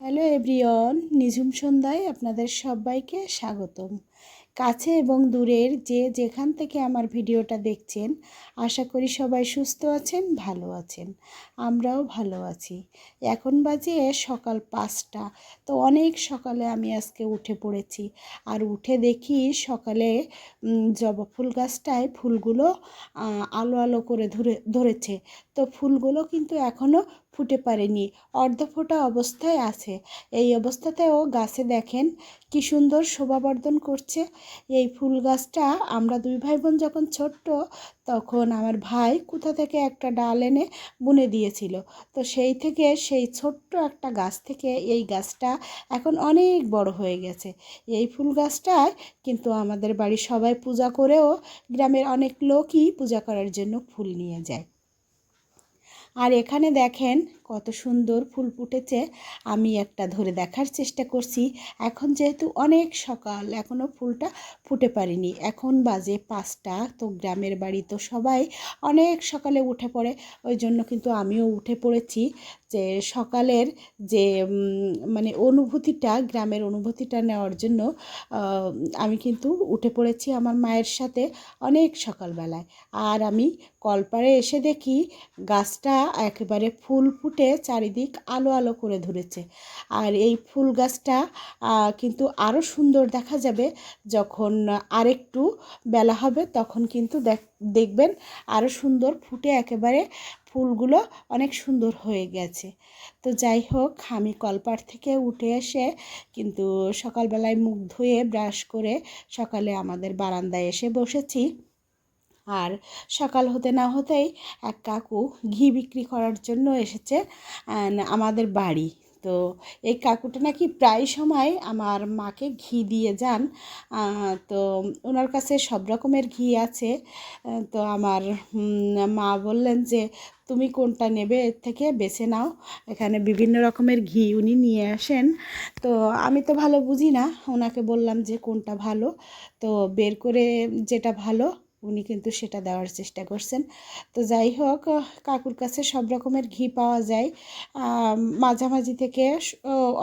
Hello everyone নিঝুম সন্ধ্যায় আপনাদের সবাইকে স্বাগতম। কাছে এবং দূরের যে যেখান থেকে আমার ভিডিওটা দেখছেন, আশা করি সবাই সুস্থ আছেন, ভালো আছেন। আমরাও ভালো আছি। এখন বাজে সকাল পাঁচটা, তো অনেক সকালে আমি আজকে উঠে পড়েছি। আর উঠে দেখি সকালে জবা ফুল গাছটায় ফুলগুলো আলো আলো করে ধরে, ধরেছে। তো ফুলগুলো কিন্তু এখনও ফুটে পারেনি। অর্ধ ফোটা অবস্থায় আছে। এই অবস্থাতেও গাছে দেখেন কি সুন্দর শোভাবর্ধন করছে। এই ফুল গাছটা আমরা দুই ভাই বোন যখন ছোট্ট, তখন আমার ভাই কোথা থেকে একটা ডাল এনে বুনে দিয়েছিল। তো সেই থেকে সেই ছোট্ট একটা গাছ থেকে এই গাছটা এখন অনেক বড় হয়ে গেছে। এই ফুল গাছটায় কিন্তু আমাদের বাড়ির সবাই পূজা করেও গ্রামের অনেক লোকই পূজা করার জন্য ফুল নিয়ে যায়। আর এখানে দেখেন কত সুন্দর ফুল ফুটেছে। আমি একটা ধরে দেখার চেষ্টা করছি। এখন যেহেতু অনেক সকাল এখনও ফুলটা ফুটে পারিনি। এখন বাজে পাঁচটা, তো গ্রামের বাড়ি তো সবাই অনেক সকালে উঠে পড়ে। ওই জন্য কিন্তু আমিও উঠে পড়েছি যে সকালের যে মানে অনুভূতিটা, গ্রামের অনুভূতিটা নেওয়ার জন্য আমি কিন্তু উঠে পড়েছি আমার মায়ের সাথে অনেক সকালবেলায়। আর আমি কলপারে এসে দেখি গাছটা একেবারে ফুল ফুটে চারিদিক আলো আলো করে ধরেছে। আর এই ফুল গাছটা কিন্তু আরও সুন্দর দেখা যাবে যখন আরেকটু বেলা হবে, তখন কিন্তু দেখবেন আরও সুন্দর ফুটে একেবারে ফুলগুলো অনেক সুন্দর হয়ে গেছে। তো যাই হোক, আমি কলপার থেকে উঠে এসে কিন্তু সকালবেলায় মুখ ধুয়ে ব্রাশ করে সকালে আমাদের বারান্দায় এসে বসেছি। আর সকাল হতে না হতেই এক কাকু ঘি বিক্রি করার জন্য এসেছে আমাদের বাড়ি। তো এই কাকুটা নাকি প্রায় সময় আমার মাকে ঘি দিয়ে যান। তো ওনার কাছে সব রকমের ঘি আছে। তো আমার মা বললেন যে, তুমি কোনটা নেবে এর থেকে বেছে নাও। এখানে বিভিন্ন রকমের ঘি উনি নিয়ে আসেন। তো আমি তো ভালো বুঝি না। ওনাকে বললাম যে, কোনটা ভালো? তো বের করে যেটা ভালো উনি কিন্তু সেটা দেওয়ার চেষ্টা করছেন। তো যাই হোক কাকুর কাছে সব রকমের ঘি পাওয়া যায়। মাঝামাঝি থেকে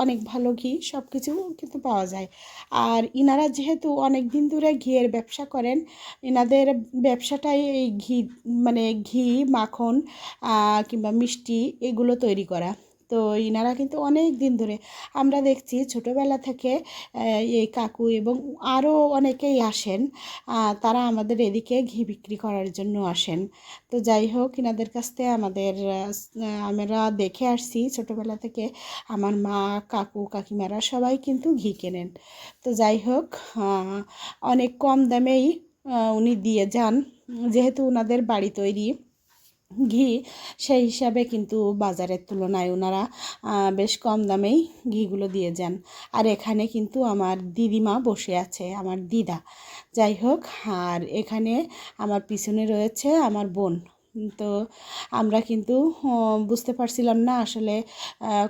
অনেক ভালো ঘি সব কিছু কিন্তু পাওয়া যায়। আর ইনারা যেহেতু অনেক দিন ধরে ঘিয়ের ব্যবসা করেন এনাদের ব্যবসাটাই এই ঘি মানে ঘি, মাখন কিংবা মিষ্টি এগুলো তৈরি করা। তো ইনারা কিন্তু অনেক দিন ধরে আমরা দেখছি ছোটোবেলা থেকে এই কাকু এবং আরও অনেকেই আসেন তারা আমাদের এদিকে ঘি বিক্রি করার জন্য আসেন। তো যাই হোক, ইনাদের কাছ থেকে আমাদের আমরা দেখে আসছি ছোটোবেলা থেকে আমার মা, কাকু, কাকিমারা সবাই কিন্তু ঘি কেনেন। তো যাই হোক অনেক কম দামেই উনি দিয়ে যান, যেহেতু ওনাদের বাড়ি তৈরি। ঘি, সেই হিসাবে কিন্তু বাজারের তুলনায় ওনারা বেশ কম দামেই ঘিগুলো দিয়ে যান। আর এখানে কিন্তু আমার দিদিমা বসে আছে, আমার দিদা। যাই হোক, আর এখানে আমার পিছনে রয়েছে আমার বোন। তো আমরা কিন্তু বুঝতে পারছিলাম না আসলে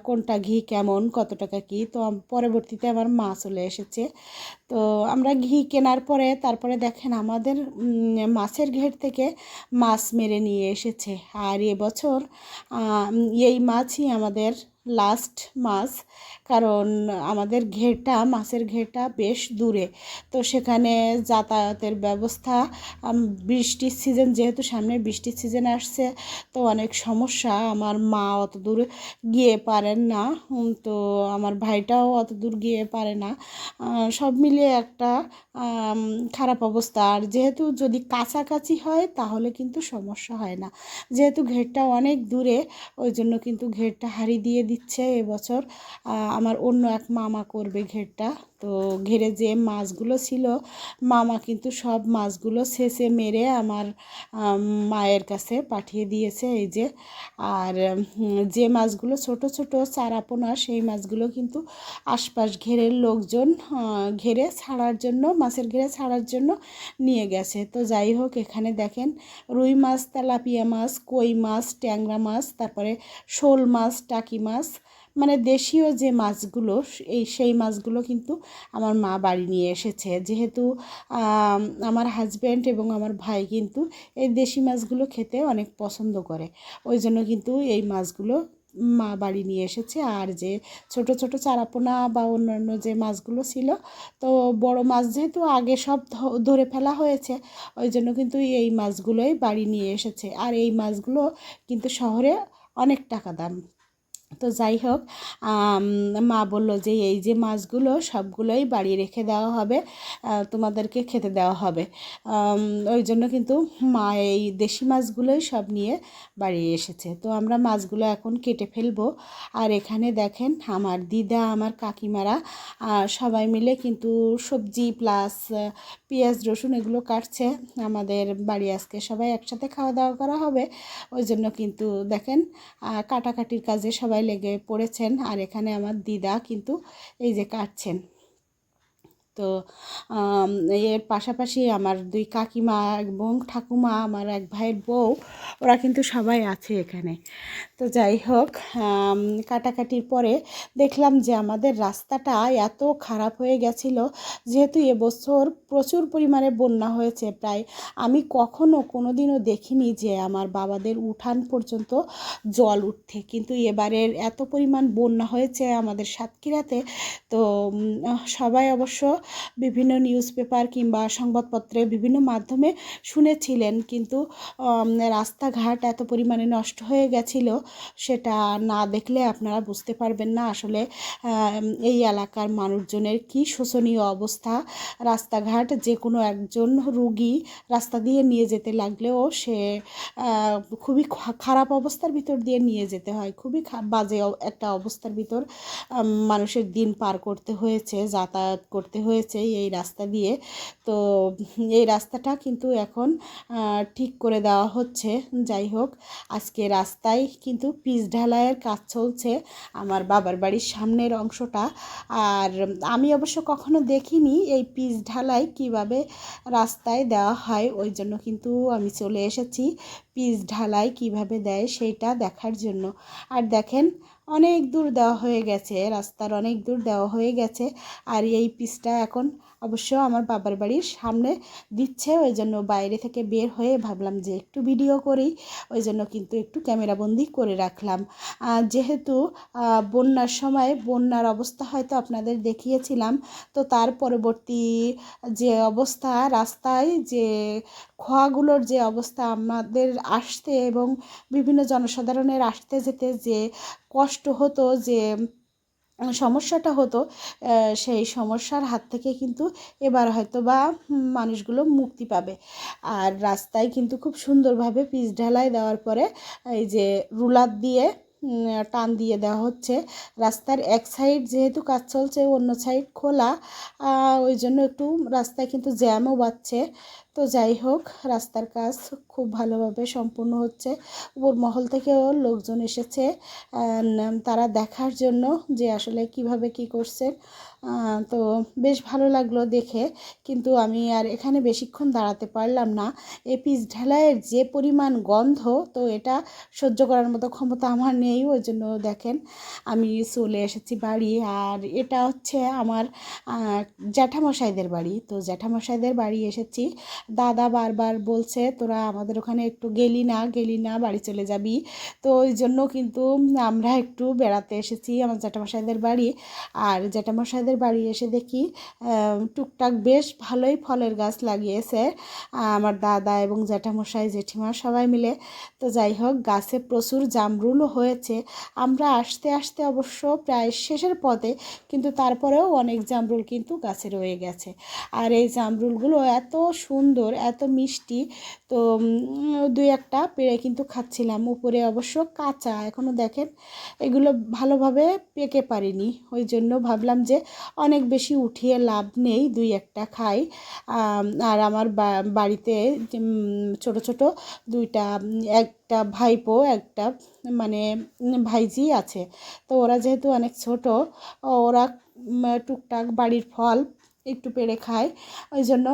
কোনটা ঘি কেমন, কত টাকা কি। তো পরবর্তীতে আমার মা চলে এসেছে। তো আমরা ঘি কেনার পরে, তারপরে দেখেন আমাদের মাছের ঘের থেকে মাছ মেরে নিয়ে এসেছে। আর এবছর এই মাছই আমাদের লাস্ট মাছ। কারণ আমাদের ঘেরটা, মাছের ঘেরটা বেশ দূরে। তো সেখানে যাতায়াতের ব্যবস্থা বৃষ্টির সিজন যেহেতু সামনে বৃষ্টির সিজন আসছে, তো অনেক সমস্যা। আমার মা অত দূর গিয়ে পারেন না। তো আমার ভাইটাও অত দূর গিয়ে পারে না। সব মিলিয়ে একটা খারাপ অবস্থা। আর যেহেতু যদি কাছাকাছি হয়, তাহলে কিন্তু সমস্যা হয় না। যেহেতু ঘেরটা অনেক দূরে, ওই জন্য কিন্তু ঘেরটা হারিয়ে দিয়ে দিচ্ছে এবছর। আমার অন্য এক মামা করবে ঘেরটা। তো ঘেরে যে মাছগুলো ছিল, মামা কিন্তু সব মাছগুলো শেষে মেরে আমার মায়ের কাছে পাঠিয়ে দিয়েছে এই যে। আর যে মাছগুলো ছোট ছোট চারাপোনা, সেই মাছগুলো কিন্তু আশপাশ ঘেরের লোকজন ঘেরে ছাড়ার জন্য, মাছের ঘেরে ছাড়ার জন্য নিয়ে গেছে। তো যাই হোক, এখানে দেখেন রুই মাছ, তেলাপিয়া মাছ, কই মাছ, ট্যাংরা মাছ, তারপরে শোল মাছ, টাকি মাছ মানে দেশীয় যে মাছগুলো, এই সেই মাছগুলো কিন্তু আমার মা বাড়ি নিয়ে এসেছে। যেহেতু আমার হাজব্যান্ড এবং আমার ভাই কিন্তু এই দেশি মাছগুলো খেতে অনেক পছন্দ করে। ওই জন্য কিন্তু এই মাছগুলো মা বাড়ি নিয়ে এসেছে। আর যে ছোট ছোট চারাপোনা বা অন্যান্য যে মাছগুলো ছিল, তো বড় মাছ যেহেতু আগে সব ধরে ফেলা হয়েছে, ওই জন্য কিন্তু এই মাছগুলোই বাড়ি নিয়ে এসেছে। আর এই মাছগুলো কিন্তু শহরে অনেক টাকা দাম। তো যাই হোক মা বলল যে এই যে মাছগুলো সবগুলোই বাড়ি রেখে দেওয়া হবে তোমাদেরকে খেতে দেওয়া হবে। ওই জন্য কিন্তু মা এই দেশি মাছগুলোই সব নিয়ে বাড়ি এসেছে। তো আমরা মাছগুলো এখন কেটে ফেলব। আর এখানে দেখেন আমার দিদা, আমার কাকিমারা সবাই মিলে কিন্তু সবজি প্লাস পেঁয়াজ, রসুন এগুলো কাটছে। আমাদের বাড়ি আজকে সবাই একসাথে খাওয়া দাওয়া করা হবে। ওই জন্য কিন্তু দেখেন কাটাকাটির কাজে সবাই লেগে পড়েছেন আর এখানে আমার দিদা কিন্তু এই যে কাটছেন। তো এর পাশাপাশি আমার দুই কাকিমা এবং ঠাকুমা, আমার এক ভাইয়ের বউ, ওরা কিন্তু সবাই আছে এখানে। তো যাই হোক কাটাকাটির পরে দেখলাম যে আমাদের রাস্তাটা এত খারাপ হয়ে গেছিল, যেহেতু এবছর প্রচুর পরিমাণে বন্যা হয়েছে প্রায়। আমি কখনো কোনো দিনও দেখিনি যে আমার বাবাদের উঠান পর্যন্ত জল উঠতে কিন্তু এবারের এত পরিমাণ বন্যা হয়েছে আমাদের সাতক্ষীরাতে, তো সবাই অবশ্য বিভিন্ন নিউজ পেপার কিংবা সংবাদপত্রে বিভিন্ন মাধ্যমে শুনেছিলেন। কিন্তু রাস্তাঘাট এত পরিমাণে নষ্ট হয়ে গেছিল, সেটা না দেখলে আপনারা বুঝতে পারবেন না আসলে এই এলাকার মানুষজনের কি শোচনীয় অবস্থা। রাস্তাঘাট যে কোনো একজন রুগী রাস্তা দিয়ে নিয়ে যেতে লাগলেও সে খুবই খারাপ অবস্থার ভিতর দিয়ে নিয়ে যেতে হয়। খুবই বাজে একটা অবস্থার ভিতর মানুষের দিন পার করতে হয়েছে, যাতায়াত করতে হয়েছে। এই রাস্তা দিয়ে। তো এই রাস্তাটা কিন্তু এখন ঠিক করে দেওয়া হচ্ছে। যাই হোক, আজকে রাস্তায় কিন্তু পিচ ঢালাইয়ের কাজ চলছে আমার বাবার বাড়ির সামনের অংশটা। আর আমি অবশ্য কখনো দেখিনি এই পিচ ঢালাই কীভাবে রাস্তায় দেওয়া হয়, ওই জন্য কিন্তু আমি চলে এসেছি। পিচ ঢালাই কীভাবে দেয় সেইটা দেখার জন্য। আর দেখেন, অনেক দূর দেওয়া হয়ে গেছে, রাস্তার অনেক দূর দেওয়া হয়ে গেছে। আর এই পিচটা এখন অবশ্য আমার বাবার বাড়ির সামনে দিচ্ছে, ওই জন্য বাইরে থেকে বের হয়ে ভাবলাম যে একটু ভিডিও করি, ওই জন্য কিন্তু একটু ক্যামেরাবন্দি করে রাখলাম। যেহেতু বন্যার সময়, বন্যার অবস্থা হয়তো আপনাদের দেখিয়েছিলাম, তো তার পরবর্তী যে অবস্থা, রাস্তায় যে খোয়াগুলোর যে অবস্থা আমাদের আসতে এবং বিভিন্ন জনসাধারণের আসতে যেতে যে কষ্ট হতো, যে সমস্যাটা হতো সেই সমস্যার হাত থেকে কিন্তু এবার হয়তো বা মানুষগুলো মুক্তি পাবে। আর রাস্তায় কিন্তু খুব সুন্দরভাবে পিচ ঢালাই দেওয়ার পরে এই যে রুলার দিয়ে টান দিয়ে দেওয়া হচ্ছে। রাস্তার এক সাইড যেহেতু কাজ চলছে, অন্য সাইড খোলা ওই জন্য একটু রাস্তায় কিন্তু জ্যামও বাড়ছে। তো যাই হোক, রাস্তার কাজ খুব ভালোভাবে সম্পূর্ণ হচ্ছে। উপর মহল থেকেও লোকজন এসেছে তারা দেখার জন্য যে আসলে কীভাবে কি করছে তো বেশ ভালো লাগল দেখে, কিন্তু আমি আর এখানে বেশিক্ষণ দাঁড়াতে পারলাম না। এই পিস ঢালাইয়ের যে পরিমাণ গন্ধ, তো এটা সহ্য করার মতো ক্ষমতা আমার নেই, ওই জন্য দেখেন আমি চলে এসেছি বাড়ি। আর এটা হচ্ছে আমার জ্যাঠামশাইদের বাড়ি। তো জ্যাঠামশাইদের বাড়ি এসেছি। দাদা বারবার বলছে তোরা আমাদের ওখানে একটু গেলি না গেলি না, বাড়ি চলে যাবি। তো ওই জন্য কিন্তু আমরা একটু বেড়াতে এসেছি আমার জ্যাঠামশাইদের বাড়ি। আর জ্যাঠামশাইদের বাড়ি এসে দেখি টুকটাক বেশ ভালোই ফলের গাছ লাগিয়েছে। আমার দাদা এবং জ্যাঠামশাই, জেঠিমা সবাই মিলে। তো যাই হোক, গাছে প্রচুর জামরুলও হয়েছে। আমরা আসতে আসতে অবশ্য প্রায় শেষের পথে কিন্তু তারপরেও অনেক জামরুল কিন্তু গাছে রয়ে গেছে। আর এই জামরুলগুলো এত সুন্দর সুন্দর, এত মিষ্টি। তো দুই একটা পেড়ে কিন্তু খাচ্ছিলাম। উপরে অবশ্য কাঁচা এখনও দেখেন এগুলো ভালোভাবে পেকে পারিনি। ওই জন্য ভাবলাম যে অনেক বেশি উঠিয়ে লাভ নেই, দুই একটা খাই। আর আমার বাড়িতে ছোট ছোট দুইটা, একটা ভাইপো, একটা মানে ভাইজি আছে। তো ওরা যেহেতু অনেক ছোট, ওরা টুকটাক বাড়ির ফল একটু পেড়ে খায়। ওই জন্য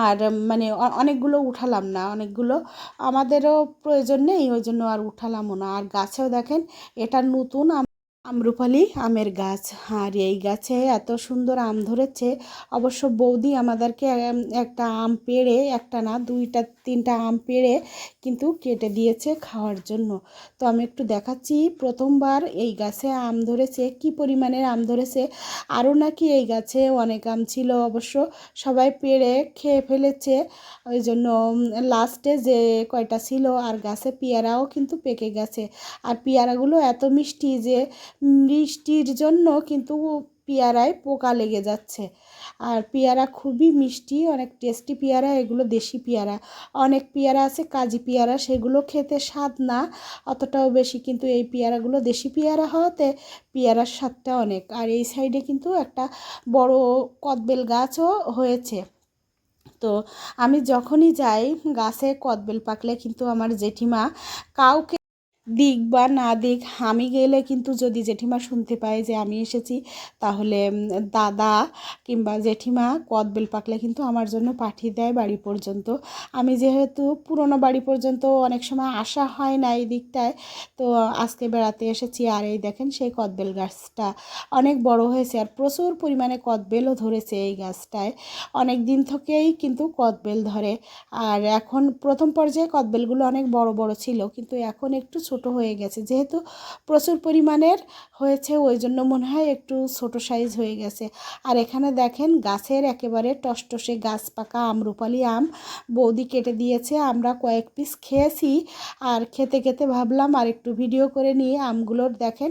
আর মানে অনেকগুলো উঠালাম না, অনেকগুলো। আমাদেরও প্রয়োজন নেই, ওই জন্য আর উঠালামও না। আর গাছেও দেখেন, এটা নতুন আম্রপালি আমের গাছ। আর এই গাছে এত সুন্দর আম ধরেছে। অবশ্য বৌদি আমাদেরকে একটা আম পেড়ে, একটা না, দুইটা, তিনটা আম পেড়ে কিন্তু কেটে দিয়েছে খাওয়ার জন্য। তো আমি একটু দেখাচ্ছি, প্রথমবার এই গাছে আম ধরেছে, কি পরিমাণের আম ধরেছে। আরও নাকি এই গাছে অনেক আম ছিল অবশ্য, সবাই পেড়ে খেয়ে ফেলেছে। ওই জন্য লাস্টে যে কয়টা ছিল, আর গাছে পেয়ারাও কিন্তু পেকে গেছে। আর পেয়ারাগুলো এত মিষ্টি যে বৃষ্টির জন্য কিন্তু পেয়ারায় পোকা লেগে যাচ্ছে। আর পেয়ারা খুবই মিষ্টি, অনেক টেস্টি পেয়ারা, এগুলো দেশি পেয়ারা। অনেক পেয়ারা আছে, কাজি পেয়ারা, সেগুলো খেতে স্বাদ না, অতটাও বেশি কিন্তু এই পেয়ারাগুলো দেশি পেয়ারা হওয়াতে পেয়ারার স্বাদটা অনেক। আর এই সাইডে কিন্তু একটা বড় কদবেল গাছও হয়েছে। তো আমি যখনই যাই গাছে কদবেল পাকলে কিন্তু আমার জেঠিমা কাউকে দিক বা না দিক, আমি গেলে কিন্তু যদি জেঠিমা শুনতে পায় যে আমি এসেছি, তাহলে দাদা কিংবা জেঠিমা কদবেল পাকলে কিন্তু আমার জন্য পাঠিয়ে দেয় বাড়ি পর্যন্ত। আমি যেহেতু পুরনো বাড়ি পর্যন্ত অনেক সময় আসা হয় না এই দিকটায়, তো আজকে বেড়াতে এসেছি আর এই দেখেন সেই কদবেল গাছটা অনেক বড় হয়েছে আর প্রচুর পরিমাণে কদবেলও ধরেছে এই গাছটায়। অনেক দিন থেকেই কিন্তু কদবেল ধরে। আর এখন প্রথম পর্যায়ে কদবেলগুলো অনেক বড় বড় ছিল, কিন্তু এখন একটু ছোট হয়ে গেছে। যেহেতু প্রচুর পরিমাণের হয়েছে ওই জন্য মনে হয় একটু ছোট সাইজ হয়ে গেছে। আর এখানে দেখেন গাছের একেবারে টসটসে গাছ পাকা আমরুপালি আম বৌদি কেটে দিয়েছে। আমরা কয়েক পিস খেয়েছি। আর খেতে খেতে ভাবলাম আর একটু ভিডিও করে নিয়ে আমগুলোর দেখেন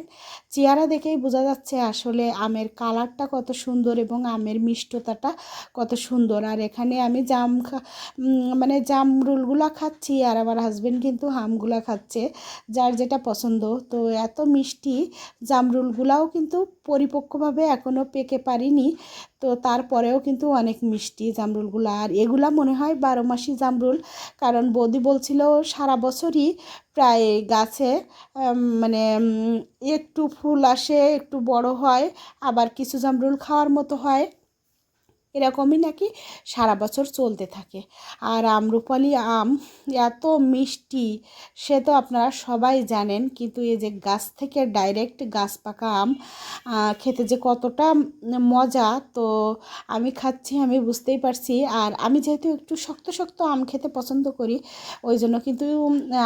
চেহারা দেখেই বোঝা যাচ্ছে আসলে আমের কালারটা কত সুন্দর এবং আমের মিষ্টতাটা কত সুন্দর। আর এখানে আমি জাম মানে জামরুলগুলো খাচ্ছি আর আমার হাজবেন্ড কিন্তু হামগুলা খাচ্ছে যার যেটা পছন্দ। তো এত মিষ্টি জামরুলগুলাও কিন্তু পরিপক্কভাবে এখনও পেকে পারিনি। তো তারপরেও কিন্তু অনেক মিষ্টি জামরুলগুলো। আর এগুলা মনে হয় বারো মাসি জামরুল, কারণ বৌদি বলছিল সারা বছরই প্রায় গাছে মানে একটু ফুল আসে, একটু বড় হয়, আবার কিছু জামরুল খাওয়ার মতো হয়। এরকমই নাকি সারা বছর চলতে থাকে। আর আমরুপালি আম এত মিষ্টি, সে তো আপনারা সবাই জানেন, কিন্তু এই যে গাছ থেকে ডাইরেক্ট গাছ পাকা আম খেতে যে কতটা মজা, তো আমি খাচ্ছি, আমি বুঝতেই পারছি। আর আমি যেহেতু একটু শক্ত শক্ত আম খেতে পছন্দ করি, ওই জন্য কিন্তু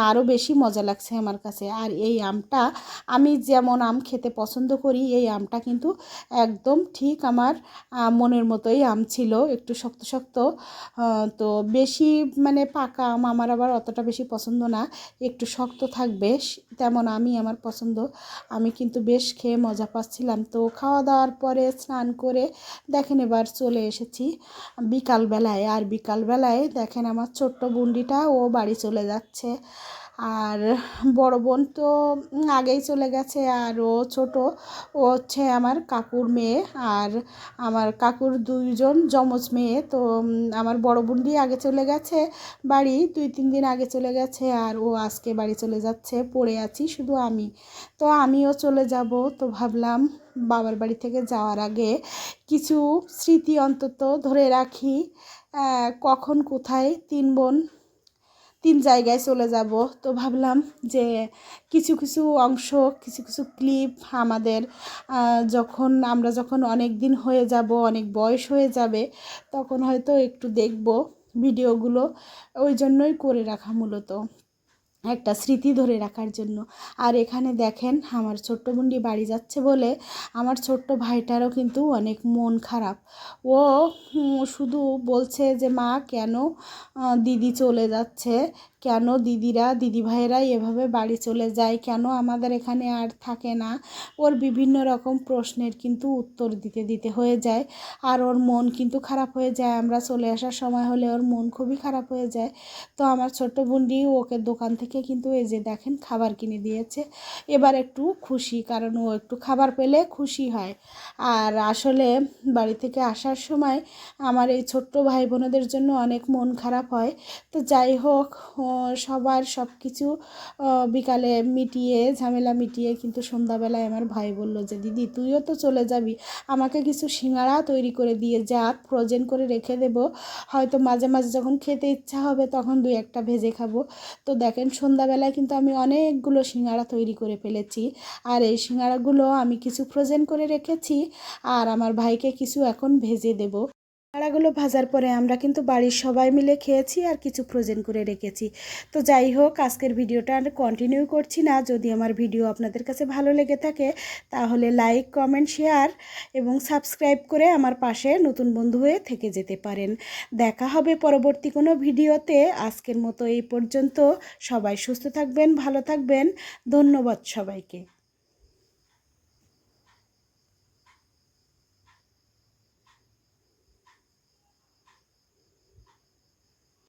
আরও বেশি মজা লাগছে আমার কাছে। আর এই আমটা আমি যেমন আম খেতে পছন্দ করি, এই আমটা কিন্তু একদম ঠিক আমার মনের মতোই আম ছিল, একটু শক্ত শক্ত। তো বেশি মানে পাকা আম আমার আবার অতটা বেশি পছন্দ না, একটু শক্ত থাকবে তেমন আমি আমার পছন্দ। আমি কিন্তু বেশ খেয়ে মজা পাচ্ছিলাম। তো খাওয়া দাওয়ার পরে স্নান করে দেখেন এবার চলে এসেছি বিকালবেলায়। আর বিকালবেলায় দেখেন আমার ছোট্ট বুন্ডিটা, ও বাড়ি চলে যাচ্ছে। আর বড় বোন তো আগেই চলে গেছে আর ও ছোট, ও হচ্ছে আমার কাকুর মেয়ে আর আমার কাকুর দুইজন যমজ মেয়ে। তো আমার বড় বোনটি আগে চলে গেছে বাড়ি, দুই তিন দিন আগে চলে গেছে আর ও আজকে বাড়ি চলে যাচ্ছে, পড়ে আছি শুধু আমি। তো আমিও চলে যাব তো ভাবলাম বাবার বাড়ি থেকে যাওয়ার আগে কিছু স্মৃতি অন্তত ধরে রাখি। কখন, কোথায়, তিন বোন তিন জায়গায় চলে যাব। তো ভাবলাম যে কিছু কিছু অংশ, কিছু কিছু ক্লিপ আমাদের যখন, আমরা যখন অনেক দিন হয়ে যাব, অনেক বয়স হয়ে যাবে, তখন হয়তো একটু দেখব ভিডিওগুলো। ওই জন্যই করে রাখা মূলত। একটা স্মৃতি ধরে রাখার জন্য। আর এখানে দেখেন, আমার ছোট্ট বুন্ডি বাড়ি যাচ্ছে বলে আমার ছোট্ট ভাইটারও কিন্তু অনেক মন খারাপ। ও শুধু বলছে যে, মা, কেন দিদি চলে যাচ্ছে? কেন দিদিরা দিদি ভাইয়েরা এভাবে বাড়ি চলে যায়? কেন আমাদের এখানে আর থাকে না? ওর বিভিন্ন রকম প্রশ্নের কিন্তু উত্তর দিতে দিতে হয়ে যায়। আর ওর মন কিন্তু খারাপ হয়ে যায়। আমরা চলে আসার সময় হলে ওর মন খুবই খারাপ হয়ে যায়। তো আমার ছোট্ট বোনটি ওকে দোকান থেকে কিন্তু এই যে দেখেন খাবার কিনে দিয়েছে। এবার একটু খুশি, কারণ ও একটু খাবার পেলে খুশি হয়। আর আসলে বাড়ি থেকে আসার সময় আমার এই ছোট্ট ভাই বোনদের জন্য অনেক মন খারাপ হয়। তো যাই হোক সবার সব কিছু বিকালে মিটিয়ে, ঝামেলা মিটিয়ে কিন্তু সন্ধ্যাবেলায় আমার ভাই বলল যে, দিদি, তুইও তো চলে যাবি। আমাকে কিছু সিঙ্গাড়া তৈরি করে দিয়ে যা, ফ্রোজেন করে রেখে দেব। হয়তো মাঝে মাঝে যখন খেতে ইচ্ছা হবে তখন দুই একটা ভেজে খাব। তো দেখেন, সন্ধ্যাবেলায় কিন্তু আমি অনেকগুলো সিঙ্গাড়া তৈরি করে ফেলেছি। আর এই সিঙ্গাড়াগুলো আমি কিছু ফ্রোজেন করে রেখেছি। আর আমার ভাইকে কিছু এখন ভেজে দেব। সিঙ্গাড়াগুলো ভাজার পরে আমরা কিন্তু বাড়ির সবাই মিলে খেয়েছি আর কিছু ফ্রোজেন করে রেখেছি। তো যাই হোক, আজকের ভিডিওটা আর কন্টিনিউ করছি না। যদি আমার ভিডিও আপনাদের কাছে ভালো লেগে থাকে, তাহলে লাইক কমেন্ট শেয়ার এবং সাবস্ক্রাইব করে আমার পাশে নতুন বন্ধু হয়ে থেকে যেতে পারেন। দেখা হবে পরবর্তী কোনো ভিডিওতে। আজকের মতো এই পর্যন্ত। সবাই সুস্থ থাকবেন, ভালো থাকবেন। ধন্যবাদ সবাইকে।